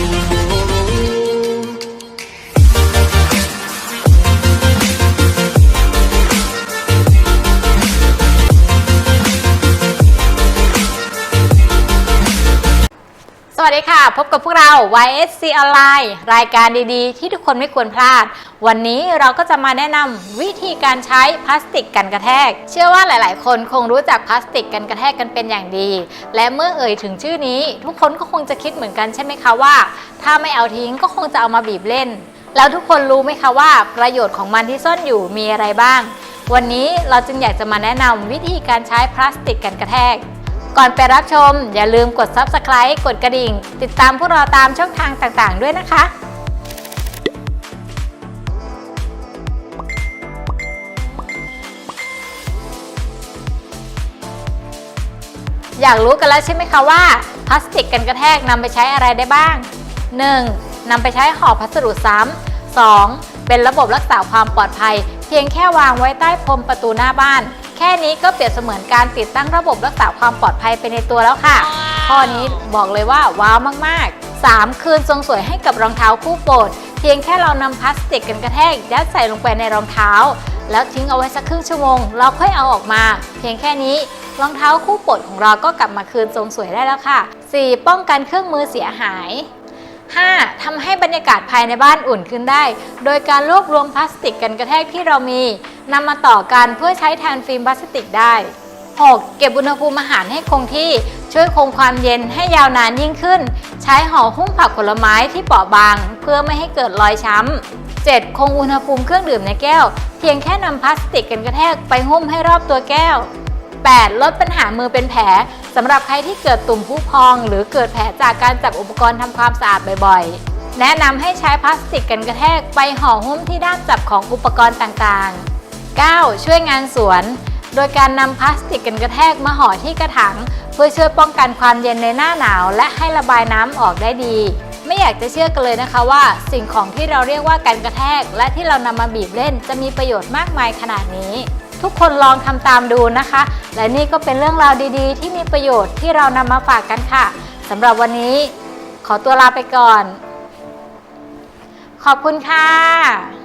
ส วัสดีค่ะ พบกับพวกเรา YSC Online รายการดีๆ ที่ทุกคนไม่ควรพลาด วันนี้เราก็จะมาแนะนำวิธีการใช้พลาสติกกันกระแทก เชื่อว่าหลายๆ คนคงรู้จักพลาสติกกันกระแทกกันเป็นอย่างดี และเมื่อเอ่ยถึงชื่อนี้ ทุกคนก็คงจะคิดเหมือนกันใช่ไหมคะว่า ถ้าไม่เอาทิ้งก็คงจะเอามาบีบเล่น แล้วทุกคนรู้ไหมคะว่าประโยชน์ของมันที่ซ่อนอยู่มีอะไรบ้าง วันนี้เราจึงอยากจะมาแนะนำวิธีการใช้พลาสติกกันกระแทก ก่อนไปรับชม อย่าลืมกด Subscribe กดกระดิ่ง ติดตามพวกเราตามช่องทางต่างๆ ด้วยนะคะอยากรู้กันแล้วใช่ไหมคะว่าพลาสติกกันกระแทกนำไปใช้อะไรได้บ้าง 1. นำไปใช้ห่อพัสดุซ้ำ 2. เป็นระบบรักษาความปลอดภัย เพียงแค่วางไว้ใต้พรมประตูหน้าบ้าน แค่นี้ก็เปรียบเสมือนการติดตั้งระบบรักษาความปลอดภัยไปในตัวแล้วค่ะ ข้อนี้บอกเลยว่าว้าวมากๆ 3. คืนทรงสวยให้กับรองเท้าคู่โปรด เพียงแค่เรานำพลาสติกกันกระแทกยัดใส่ลงไปในรองเท้า แล้วทิ้งเอาไว้สักครึ่งชั่วโมง เราค่อยเอาออกมา เพียงแค่นี้รองเท้าคู่โปรดของเราก็กลับมาคืนทรงสวยได้แล้วค่ะ 4. ป้องกันเครื่องมือเสียหาย 5. ทำให้บรรยากาศภายในบ้านอุ่นขึ้นได้ โดยการรวบรวมพลาสติกกันกระแทกที่เรามีนำมาต่อกันเพื่อใช้แทนฟิล์มพลาสติกได้ 6. เก็บอุณหภูมิอาหารให้คงที่ช่วยคงความเย็นให้ยาวนานยิ่งขึ้น ใช้ห่อหุ้มผักผลไม้ที่เปราะบาง เพื่อไม่ให้เกิดรอยช้ำ 7. คงอุณหภูมิเครื่องดื่มในแก้ว เพียงแค่นำพลาสติกกันกระแทกไปหุ้มให้รอบตัวแก้ว 8. ลดปัญหามือเป็นแผลสำหรับใครที่เกิดตุ่มผู้พอง หรือเกิดแผลจากการจับอุปกรณ์ทำความสะอาดบ่อยๆ แนะนำให้ใช้พลาสติกกันกระแทกไปห่อหุ้มที่ด้านจับของอุปกรณ์ต่างๆ 9. ช่วยงานสวน โดยการนำพลาสติกกันกระแทกมาห่อที่กระถางเพื่อช่วยป้องกันความเย็นในหน้าหนาว และให้ระบายน้ำออกได้ดีไม่อยากจะเชื่อกันเลยนะคะว่า สิ่งของที่เราเรียกว่ากันกระแทก และที่เรานำมาบีบเล่นจะมีประโยชน์มากมายขนาดนี้ ทุกคนลองทำตามดูนะคะ และนี่ก็เป็นเรื่องราวดีๆ ที่มีประโยชน์ที่เรานำมาฝากกันค่ะสำหรับวันนี้ขอตัวลาไปก่อน ขอบคุณค่ะ